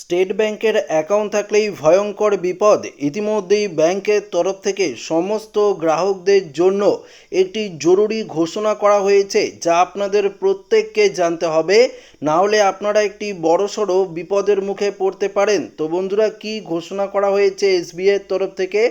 State ব্যাংকের account থাকলেই ভয়ঙ্কর বিপদ। ইতিমধ্যেই ব্যাংকের তরফ থেকে সমস্ত গ্রাহকদের জন্য একটি জরুরি ঘোষণা করা হয়েছে, যা আপনাদের প্রত্যেককে জানতে হবে। না হলে আপনারা একটি বড়সড় বিপদের মুখে পড়তে পারেন। তো বন্ধুরা, কি ঘোষণা করা হয়েছে এসবিআইয়ের তরফ থেকে?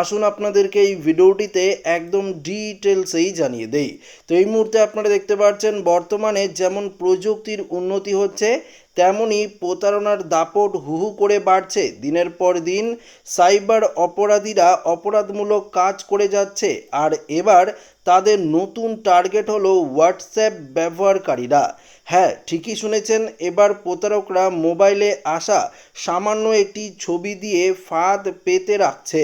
আসুন আপনাদেরকে এই ভিডিওটিতে একদম ডিটেলসেই জানিয়ে দেই। তো এই মুহূর্তে আপনারা দেখতে পাচ্ছেন, বর্তমানে যেমন প্রযুক্তির উন্নতি হচ্ছে তেমনই প্রতারণার দাপট হুহু করে বাড়ছে। দিনের পর দিন সাইবার অপরাধীরা অপরাধমূলক কাজ করে যাচ্ছে। আর এবার তাদের নতুন টার্গেট হলো হোয়াটসঅ্যাপ ব্যবহারকারীরা। হ্যাঁ ঠিকই শুনেছেন, এবার প্রতারকরা মোবাইলে আসা সামান্য একটি ছবি দিয়ে ফাঁদ পেতে রাখছে।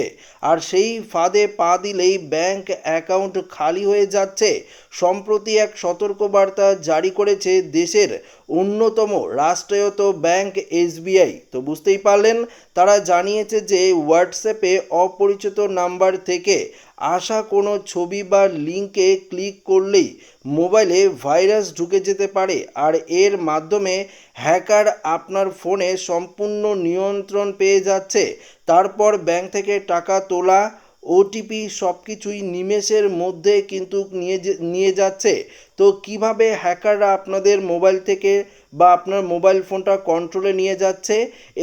আর সেই ফাঁদে পা দিলেই ব্যাংক অ্যাকাউন্ট খালি হয়ে যাচ্ছে। সম্প্রতি এক সতর্কবার্তা জারি করেছে দেশের অন্যতম রাষ্ট্রায়ত্ত ব্যাংক এসবিআই তো বুঝতেই পারলেন, তারা জানিয়েছে যে হোয়াটসঅ্যাপে অপরিচিত নাম্বার থেকে আসা কোনো ছবি বা লিঙ্কে ক্লিক করলেই মোবাইলে ভাইরাস ঢুকে যেতে পারে আর এর মাধ্যমে হ্যাকার আপনার ফোনে সম্পূর্ণ নিয়ন্ত্রণ পেয়ে যাচ্ছে। তারপর ব্যাংক থেকে টাকা তোলা, ওটিপি সব কিছুই নিমেষের মধ্যে কিন্তু নিয়ে নিয়ে যাচ্ছে। তো কীভাবে হ্যাকাররা আপনাদের মোবাইল থেকে বা আপনার মোবাইল ফোনটা কন্ট্রোলে নিয়ে যাচ্ছে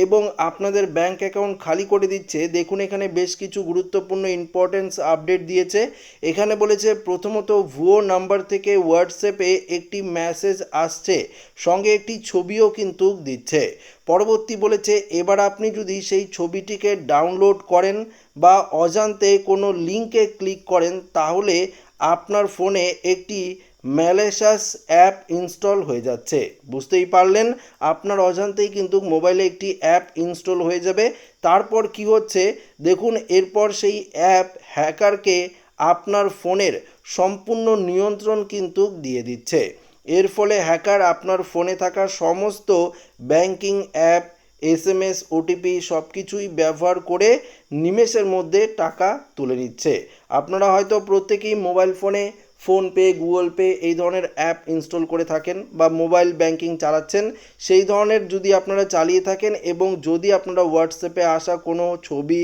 এবং আপনাদের ব্যাংক অ্যাকাউন্ট খালি করে দিচ্ছে। দেখুন, এখানে বেশ কিছু গুরুত্বপূর্ণ ইম্পর্টেন্স আপডেট দিয়েছে। এখানে বলেছে, প্রথমত ভুয়ো নাম্বার থেকে হোয়াটসঅ্যাপে একটি মেসেজ আসছে, সঙ্গে একটি ছবিও কিন্তু দিচ্ছে। পরবর্তী বলেছে, এবার আপনি যদি সেই ছবিটিকে ডাউনলোড করেন বা অজান্তে কোনো লিঙ্কে ক্লিক করেন, তাহলে আপনার ফোনে একটি ম্যালেশাস অ্যাপ ইনস্টল হয়ে যাচ্ছে। বুঝতেই পারলেন, আপনার অজান্তেই কিন্তু মোবাইলে একটি অ্যাপ ইনস্টল হয়ে যাবে। তারপর কি হচ্ছে? দেখুন, এরপর সেই অ্যাপ হ্যাকারকে আপনার ফোনের সম্পূর্ণ নিয়ন্ত্রণ কিন্তু দিয়ে দিচ্ছে। এর ফলে হ্যাকার আপনার ফোনে থাকা সমস্ত banking app S M S OTP সব কিছুই ব্যবহার করে নিমেষের মধ্যে টাকা তুলে নিচ্ছে। আপনারা হয়তো প্রত্যেকেই মোবাইল ফোনে ফোনপে, গুগল পে এই ধরনের অ্যাপ ইনস্টল করে থাকেন বা মোবাইল ব্যাংকিং চালাচ্ছেন, সেই ধরনের যদি আপনারা চালিয়ে থাকেন এবং যদি আপনারা হোয়াটসঅ্যাপে আসা কোনো ছবি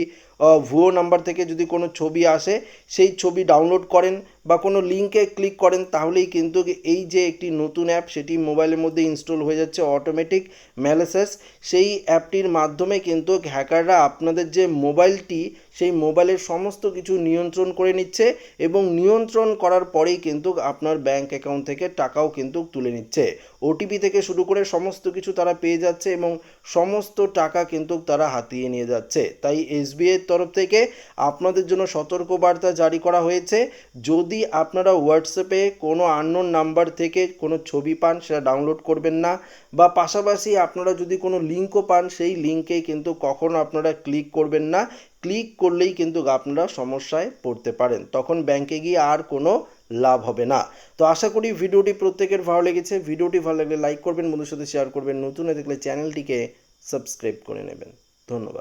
ভুয়ো নাম্বার থেকে যদি কোনো ছবি আসে, সেই ছবি ডাউনলোড করেন বা কোনো লিঙ্কে ক্লিক করেন, তাহলেই কিন্তু এই যে একটি নতুন অ্যাপ সেটি মোবাইলের মধ্যে ইনস্টল হয়ে যাচ্ছে অটোমেটিক ম্যালেসেস সেই অ্যাপটির মাধ্যমে কিন্তু হ্যাকাররা আপনাদের যে মোবাইলটি সেই মোবাইলের সমস্ত কিছু নিয়ন্ত্রণ করে নিচ্ছে এবং নিয়ন্ত্রণ করার পরেই কিন্তু আপনার ব্যাংক অ্যাকাউন্ট থেকে টাকাও কিন্তু তুলে নিচ্ছে। ওটিপি থেকে শুরু করে সমস্ত কিছু তারা পেয়ে যাচ্ছে এবং সমস্ত টাকা কিন্তু তারা হাতিয়ে নিয়ে যাচ্ছে। তাই এসবিআই তরফ থেকে আপনাদের জন্য সতর্কবার্তা জারি করা হয়েছে। যদি আপনারা হোয়াটসঅ্যাপে কোনো আননোন নাম্বার থেকে কোনো ছবি পান, সেটা ডাউনলোড করবেন না। বা পাশাপাশি আপনারা যদি কোনো লিঙ্কও পান, সেই লিঙ্কে কিন্তু কখনো আপনারা ক্লিক করবেন না। ক্লিক করলেই কিন্তু আপনারা সমস্যায় পড়তে পারেন। তখন ব্যাংকে গিয়ে আর কোনো লাভ হবে না। তো আশা করি ভিডিওটি প্রত্যেকের ভালো লেগেছে। ভিডিওটি ভালো লাগলে লাইক করবেন বন্ধুর সাথে শেয়ার করবেন। নতুন হয়ে দেখলে চ্যানেলটিকে সাবস্ক্রাইব করে নেবেন। ধন্যবাদ।